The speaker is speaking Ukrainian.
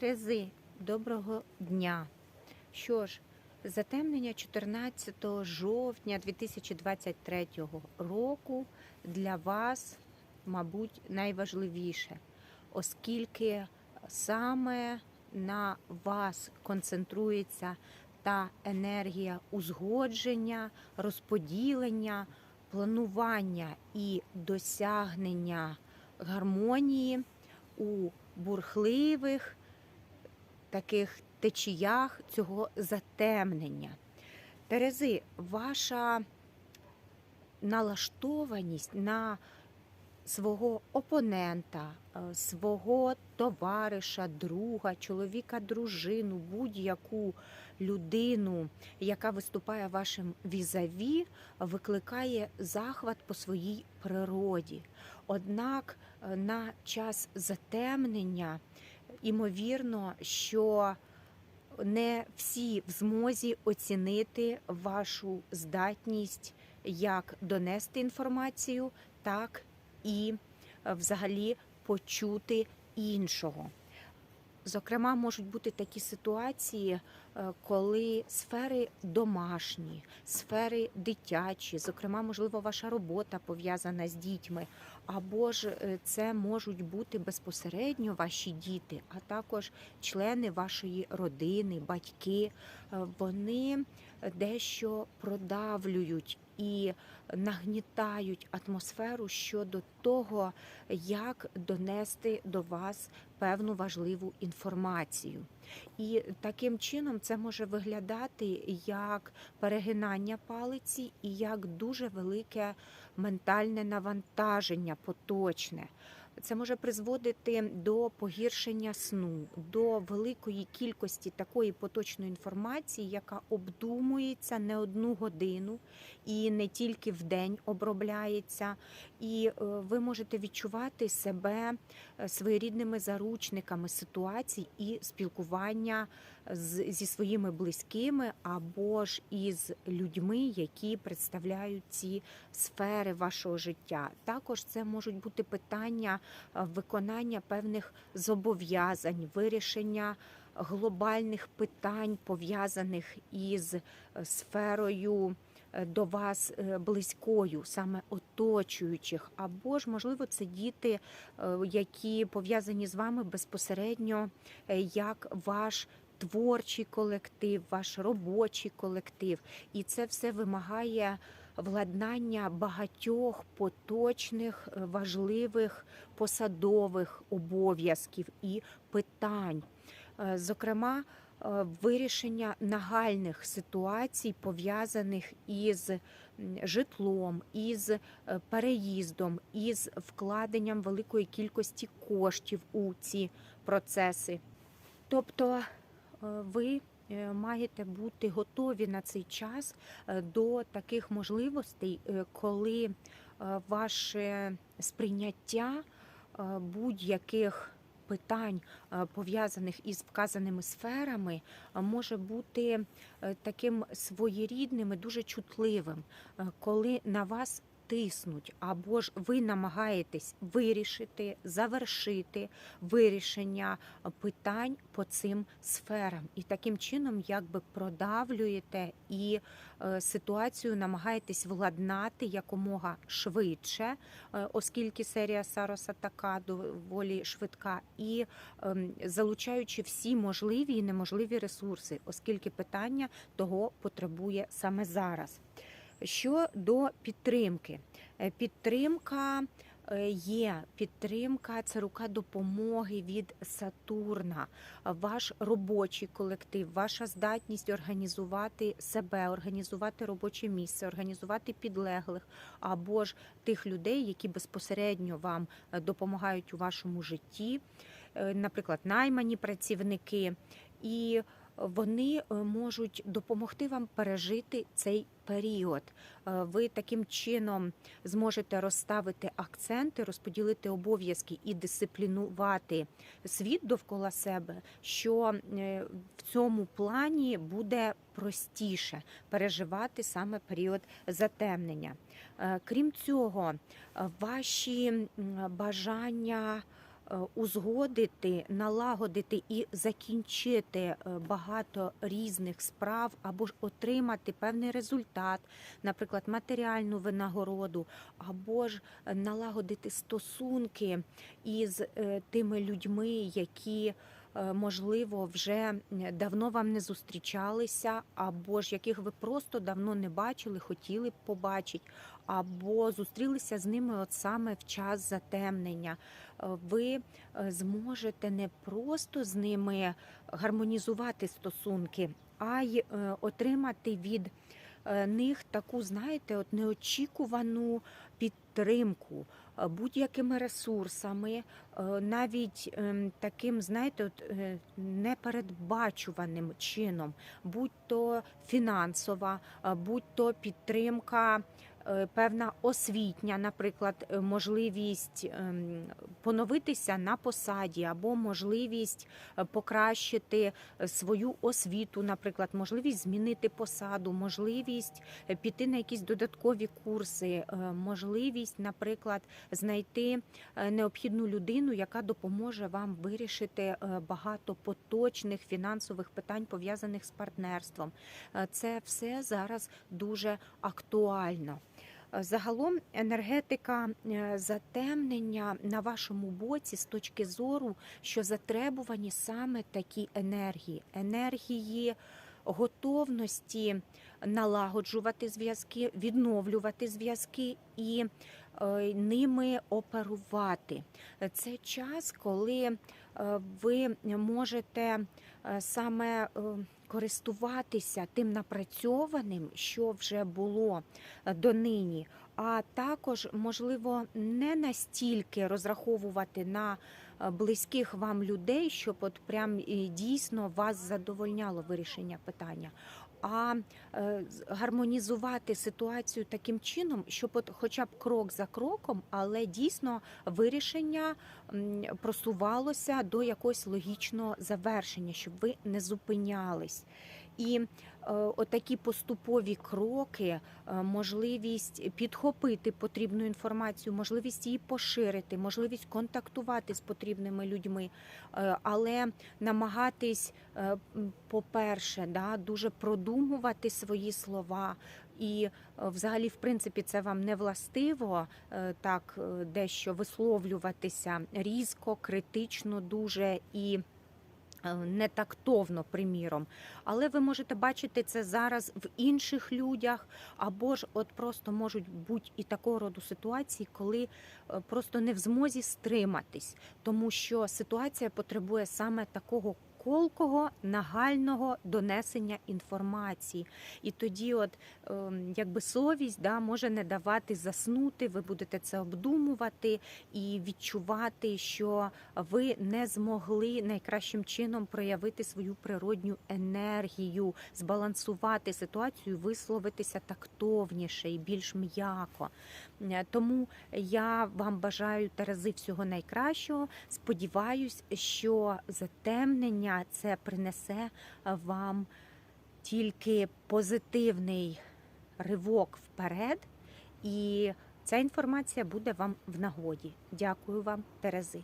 Терези, доброго дня. Що ж, затемнення 14 жовтня 2023 року для вас, мабуть, найважливіше, оскільки саме на вас концентрується та енергія узгодження, розподілення, планування і досягнення гармонії у бурхливих таких течіях цього затемнення. Терези, ваша налаштованість на свого опонента, е, свого товариша, друга, чоловіка, дружину, будь-яку людину, яка виступає вашим візаві, викликає захват по своїй природі. Однак е, на час затемнення, імовірно, що не всі в змозі оцінити вашу здатність як донести інформацію, так і е, взагалі почути іншого. Зокрема, можуть бути такі ситуації, е, коли сфери домашні, сфери дитячі, зокрема, можливо, ваша робота пов'язана з дітьми, або ж е, це можуть бути безпосередньо ваші діти, а також члени вашої родини, батьки. Е, Вони дещо продавлюють і нагнітають атмосферу щодо того, як донести до вас певну важливу інформацію. І таким чином це може виглядати як перегинання палиці і як дуже велике ментальне навантаження поточне. Це може призводити до погіршення сну, до великої кількості такої поточної інформації, яка обдумується не одну годину і не тільки в день обробляється. І е, ви можете відчувати себе е, своєрідними заручниками ситуацій і спілкування з, зі своїми близькими або ж із людьми, які представляють ці сфери вашого життя. Також це можуть бути питання виконання певних зобов'язань, вирішення глобальних питань, пов'язаних із е, сферою е, до вас е, близькою, саме оточуючих, або ж, можливо, це діти, е, які пов'язані з вами безпосередньо е, як ваш. Творчий колектив, ваш робочий колектив, і це все вимагає владнання багатьох поточних е, важливих посадових обов'язків і питань. Е, Зокрема, е, вирішення нагальних ситуацій, пов'язаних із житлом, із переїздом, із вкладенням великої кількості коштів у ці процеси. Тобто ви е, маєте бути готові на цей час е, до таких можливостей, е, коли е, ваше сприйняття е, будь-яких питань, е, пов'язаних із вказаними сферами, е, може бути е, таким своєрідним і дуже чутливим, е, коли на вас тиснуть, або ж ви намагаєтесь вирішити, завершити вирішення питань по цим сферам, і таким чином, якби продавлюєте і е, ситуацію намагаєтесь владнати якомога швидше, е, оскільки серія Сароса така доволі швидка, і ем, залучаючи всі можливі і неможливі ресурси, оскільки питання того потребує саме зараз. Щодо підтримки, Е, підтримка е, є підтримка, це рука допомоги від Сатурна, ваш робочий колектив, ваша здатність організувати себе, організувати робоче місце, організувати підлеглих або ж тих людей, які безпосередньо вам е, допомагають у вашому житті, наприклад, наймані працівники. І вони е, можуть допомогти вам пережити цей період. Е, Ви таким чином зможете розставити акценти, розподілити обов'язки і дисциплінувати світ довкола себе, що е, в цьому плані буде простіше переживати саме період затемнення. Крім цього, ваші бажання узгодити, налагодити і закінчити е, багато різних справ, або ж отримати певний результат, наприклад, матеріальну винагороду, або ж е, налагодити стосунки із е, тими людьми, які е, можливо вже давно вам не зустрічалися, або ж яких ви просто давно не бачили, хотіли б побачити, або зустрілися з ними от саме в час затемнення. Е, Ви е, зможете не просто з ними гармонізувати стосунки, а й е, отримати від них таку, знаєте, от неочікувану підтримку будь-якими ресурсами, навіть ем, таким, знаєте, от, непередбачуваним чином, будь то фінансова, будь то підтримка. Е, Певна освітня, наприклад, е, можливість ем, поновитися на посаді, або можливість е, покращити свою освіту, наприклад, можливість змінити посаду, можливість піти на якісь додаткові курси, можливість, наприклад, знайти необхідну людину, яка допоможе вам вирішити багато поточних фінансових питань, пов'язаних з партнерством. Це все зараз дуже актуально. Е, Загалом енергетика е, затемнення на вашому боці з точки зору, що затребувані саме такі енергії, енергії готовності налагоджувати зв'язки, відновлювати зв'язки і е, ними оперувати. Це час, коли ви можете саме користуватися тим напрацьованим, що вже було е, донині, а також, можливо, не настільки розраховувати на е, близьких вам людей, щоб от прям дійсно вас задовольняло вирішення питання. А е, гармонізувати ситуацію таким чином, щоб от хоча б крок за кроком, але дійсно вирішення просувалося до якогось логічного завершення, щоб ви не зупинялись. І отакі поступові кроки, е, можливість підхопити потрібну інформацію, можливість її поширити, можливість контактувати з потрібними людьми, е, але намагатись, е, по-перше, да, дуже продумувати свої слова. І е, взагалі, в принципі, це вам не властиво е, так е, дещо висловлюватися різко, критично, дуже і е, нетактовно, приміром. Але ви можете бачити це зараз в інших людях, або ж от просто можуть бути і такого роду ситуації, коли е, просто не в змозі стриматись, тому що ситуація потребує саме такого. Колкого нагального донесення інформації, і тоді, от ем, якби совість да, може не давати заснути, ви будете це обдумувати і відчувати, що ви не змогли найкращим чином проявити свою природню енергію, збалансувати ситуацію, висловитися тактовніше і більш м'яко. Е, Тому я вам бажаю Терези всього найкращого. Сподіваюсь, що затемнення це принесе вам тільки позитивний ривок вперед, і ця інформація буде вам в нагоді. Дякую вам, Терези.